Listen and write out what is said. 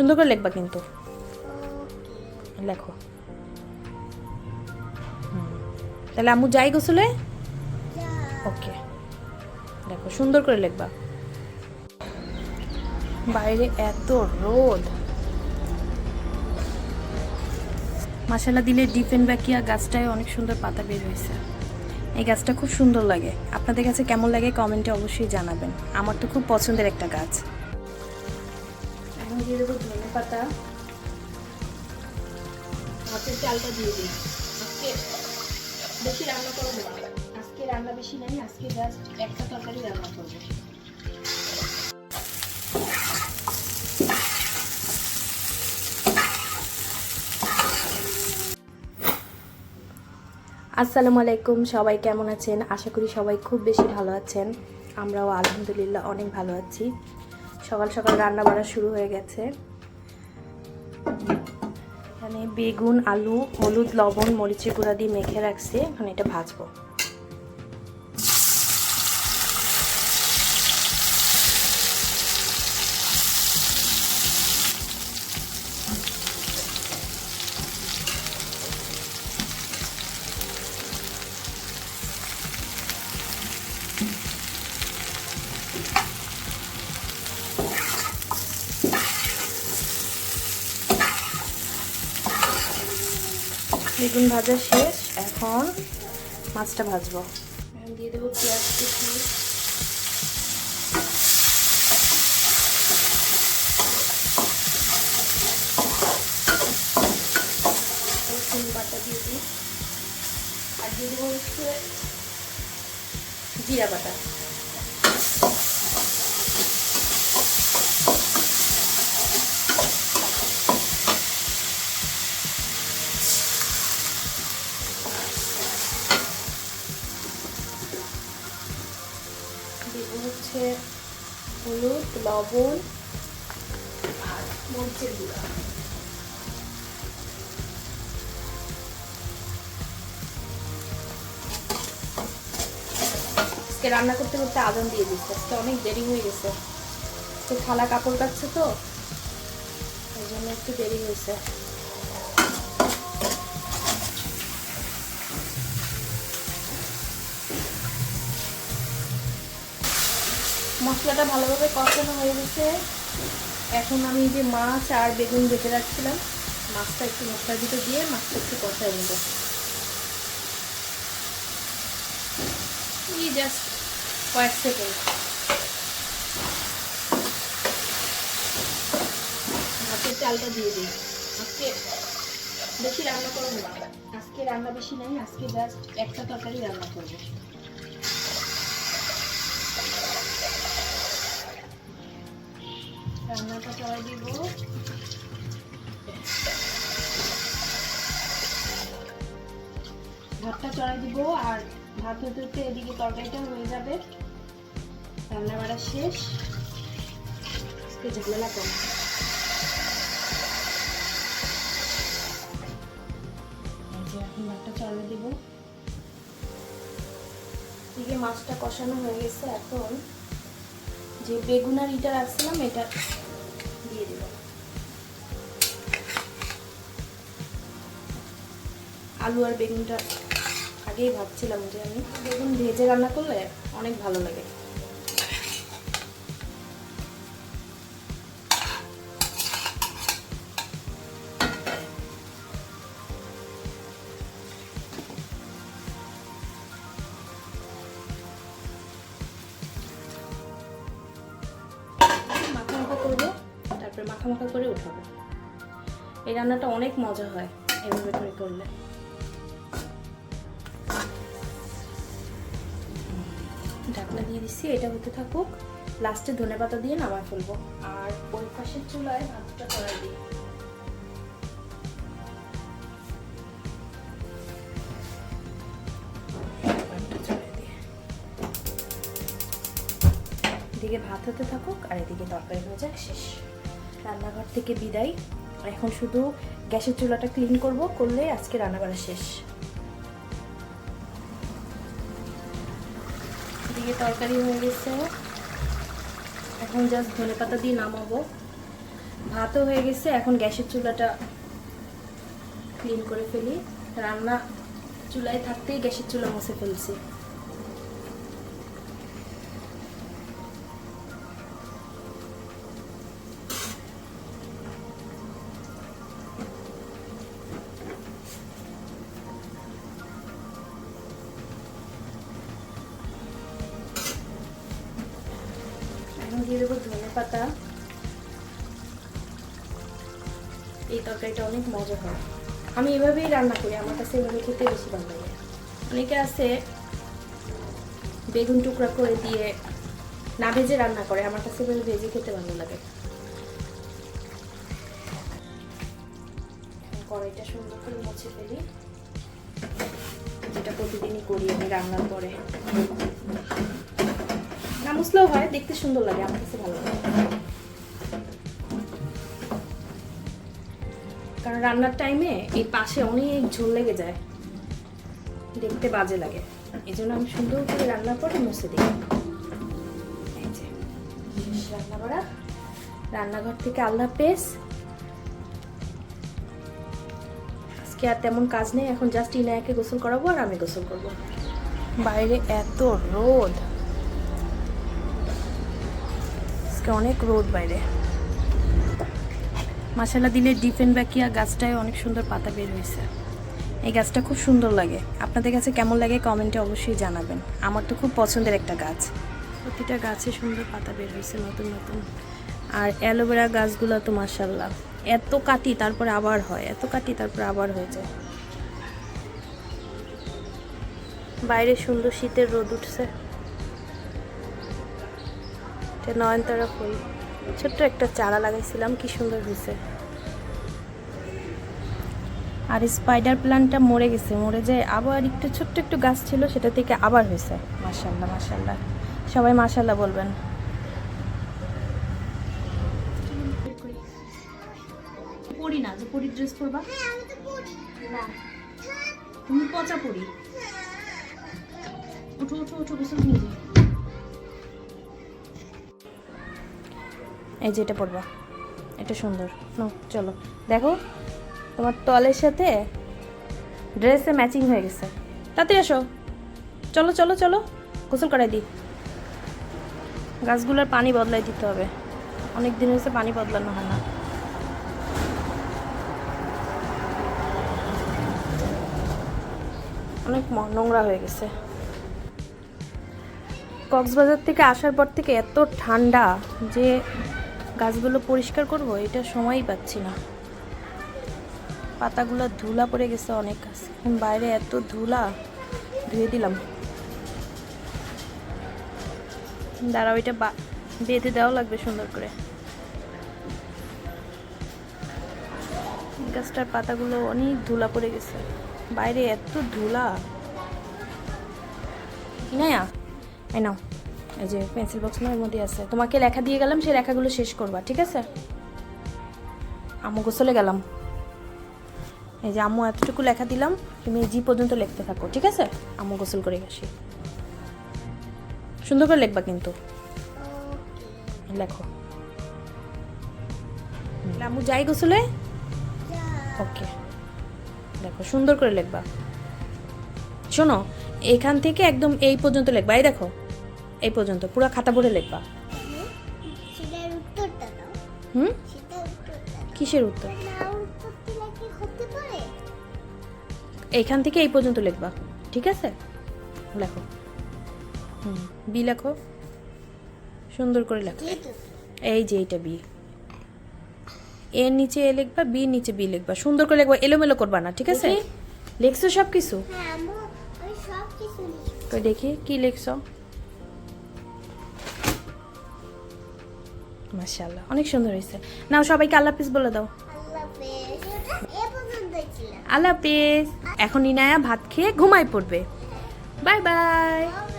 সুন্দর করে লিখবা কিন্তু। লেখো। তাহলে আম্মু যাই গোসলে? ওকে। দেখো সুন্দর করে লিখবা। বাইরে এত রোদ। মাসালা দিলে ডিফেন ব্যাকিয়া গাছটায় অনেক সুন্দর পাতা বের হয়েছে। এই গাছটা খুব সুন্দর লাগে। আপনাদের কাছে কেমন লাগে কমেন্টে অবশ্যই জানাবেন। আমার তো খুব পছন্দের একটা গাছ। দিয়ে ধনে পাতা। হাতের চালটা দিয়ে দিই। আজকে বেশি রান্না করব না। আজকে রান্না বেশি নাই, আজকে জাস্ট একটা তরকারি রান্না করব। আসসালামু আলাইকুম, সবাই কেমন আছেন? আশা করি সবাই খুব বেশি ভালো আছেন। আমরাও আলহামদুলিল্লাহ অনেক ভালো আছি। সকাল সকাল রান্না বাড়া শুরু হয়ে গেছে। এখানে বেগুন, আলু, হলুদ, লবণ, মরিচের গুঁড়া দিয়ে মেখে রাখছি। এখন এটা ভাজবো। বেগুন ভাজা শেষ। এখন মাছটা ভাজবো। দিয়ে দেবো পেঁয়াজ কুচি। দিয়ে আর জিরা বাটা। হচ্ছে হলুদ, লবণ আর মরিচের গুঁড়া। আজকে রান্না করতে করতে আদান দিয়ে দিচ্ছে। আজকে অনেক দেরি হয়ে গেছে। তো খালা কাপড় কাটছে তো এই জন্য একটু দেরি হয়েছে। মশলাটা ভালোভাবে কষানো হয়ে গেছে। এখন আমি যে মাছ আর বেগুন বেটে রাখছিলাম। মাছটা একটু মশলার ভিতরে দিয়ে মাছটা একটু কষাই নেব। এই জাস্ট কয়েক সেকেন্ড ভাতের চালটা দিয়ে দিই। আজকে বেশি রান্না করব না। আজকে রান্না বেশি নাই, আজকে জাস্ট একটা তরকারি রান্না করব। রান্নাটা চড়াই দিব। ভাতটা চড়াই দিব আর ভাত হতে হতে এদিকে তরকারিটা হয়ে যাবে। রান্না বাড়া শেষ ঝামেলা কম। এখন ভাতটা চড়াই দিব। এদিকে মাছটা কষানো হয়ে গেছে এখন। যে বেগুন আর ইটা রাখছিলাম এটা আলু আর বেগুনটা আগেই ভাবছিলাম যে আমি বেগুন ভেজে রান্না করলে অনেক ভালো লাগে। তারপরে মাখা মাখা করে উঠাবো। এই রান্নাটা অনেক মজা হয় এভাবে করে করলে। ঢাকনা দিয়ে দিচ্ছি এটা হতে থাকুক। লাস্টে ধনে পাতা দিয়ে নামায় ফেলব। আর ওই পাশের চুলায় ভাতটা চড়াই দিই। এদিকে ভাত হতে থাকুক, আর এদিকে তরকারি ভাজা শেষ। রান্নাঘর থেকে বিদায়। এখন শুধু গ্যাসের চুলাটা ক্লিন করব করলে আজকে রান্না করা শেষ। এদিকে তরকারি হয়ে গেছে। এখন জাস্ট ধনে পাতা দিয়ে নামাবো। ভাতও হয়ে গেছে, এখন গ্যাসের চুলাটা ক্লিন করে ফেলি। রান্না চুলায় থাকতেই গ্যাসের চুলা মুছে ফেলছি। পাতা। এই তরকারিটা অনেক মজা হয়। আমি এভাবেই রান্না করি, আমার কাছে এভাবে খেতে বেশি ভালো লাগে। অনেকে আছে, বেগুন টুকরা করে দিয়ে না ভেজে রান্না করে, আমার কাছে এভাবে ভেজে খেতে ভালো লাগে। কড়াইটা সুন্দর করে মুছে ফেলি। যেটা প্রতিদিনই করি আমি রান্নার পরে। না মুছলেও হয়, দেখতে সুন্দর লাগে, আমার কাছে ভালো লাগে। কারণ রান্নার টাইমে এই পাশে অনেক ঝোল লেগে যায়। দেখতে বাজে লাগে। এই জন্য আমি সুন্দর করে রান্নার পরে মুছে দিই। রান্না করা। রান্নাঘর থেকে আল্লাহ পেস। আজকে আর তেমন কাজ নেই, এখন জাস্ট ইনায়াকে গোসল করাবো আর আমি গোসল করব। বাইরে এত রোদ। আজকে অনেক রোদ বাইরে। মাসালা দিলে ডিফেন ব্যাকিয়া গাছটায় অনেক সুন্দর পাতা বের হয়েছে। এই গাছটা খুব সুন্দর লাগে। আপনাদের কাছে কেমন লাগে কমেন্টে অবশ্যই জানাবেন। আমার তো খুব পছন্দের একটা গাছ। প্রতিটা গাছে সুন্দর পাতা বের হয়েছে নতুন নতুন। আর অ্যালোভেরা গাছগুলো তো মাসাল্লাহ এত কাটি তারপরে আবার হয়, এত কাটি তারপরে আবার হয়ে যায়। বাইরে সুন্দর শীতের রোদ উঠছে। এটা নয়নতারা ফুল। ছোট্ট একটা চারা লাগাইছিলাম, কি সুন্দর হয়েছে। আর স্পাইডার প্ল্যান্টটা মরে গেছে, মরে যায়। আবার একটু ছোট্ট একটু গাছ ছিল, সেটা থেকে আবার হয়েছে। মাশাল্লাহ মাশাল্লাহ সবাই মাশাল্লাহ বলবেন। পড়ি না, যে পরি ড্রেস পরবা? না। তুমি পচা পড়ি উঠো উঠো উঠো গোসল নিয়ে এই যে এটা পরবা। এটা সুন্দর। চলো। দেখো, তোমার টলের সাথে ড্রেসে ম্যাচিং হয়ে গেছে। তাতে এসো চলো চলো চলো। গোসল করাই দিই। গাছগুলোর পানি বদলাই দিতে হবে। অনেক দিন হয়েছে পানি বদলানো হয় না। অনেক নোংরা হয়ে গেছে। কক্সবাজার থেকে আসার পর থেকে এত ঠান্ডা যে গাছগুলো পরিষ্কার করব, এটা সময়ই পাচ্ছি না। পাতাগুলো ধুলা পড়ে গেছে অনেক গাছ বাইরে এত ধুলা, ধুয়ে দিলাম। দাঁড়াও, এটা বেঁধে দেওয়া লাগবে সুন্দর করে। গাছটার পাতাগুলো অনেক ধুলা পড়ে গেছে। বাইরে এত ধুলা। ইনায়া এই নাও। এই যে পেন্সিল বক্স না এর মধ্যে আছে। তোমাকে লেখা দিয়ে গেলাম সেই লেখাগুলো শেষ করবা ঠিক আছে? আম্মু গোসলে গেলাম। এই যে আম্মু এতটুকু লেখা দিলাম তুমি জি পর্যন্ত লিখতে থাকো ঠিক আছে? আম্মু গোসল করে আসি সুন্দর করে লিখবা কিন্তু। লেখো। আম্মু যাই গোসলে? ওকে দেখো সুন্দর করে লিখবা। শোনো এখান থেকে একদম এই পর্যন্ত লিখবা। এই দেখো এই পর্যন্ত পুরো খাতা ভরে লিখবা। হুম? কিসের উত্তর? এইখান থেকে এই পর্যন্ত লিখবা ঠিক আছে? লেখো। হুম বি লেখো। সুন্দর করে লেখো। এই যে এইটা বি। এর নিচে এ লিখবা বি নিচে বি লিখবা। সুন্দর করে লিখবা এলোমেলো করবা না ঠিক আছে? লিখছো সব কিছু হ্যাঁ দেখি কি লিখছো? মাশাআল্লাহ, অনেক সুন্দর হয়েছে। নাও সবাইকে আল্লাহ হাফিজ বলে দাও। আল্লাহ হাফেজ। এখন ইনায়া ভাত খেয়ে ঘুমাই পড়বে। Bye bye.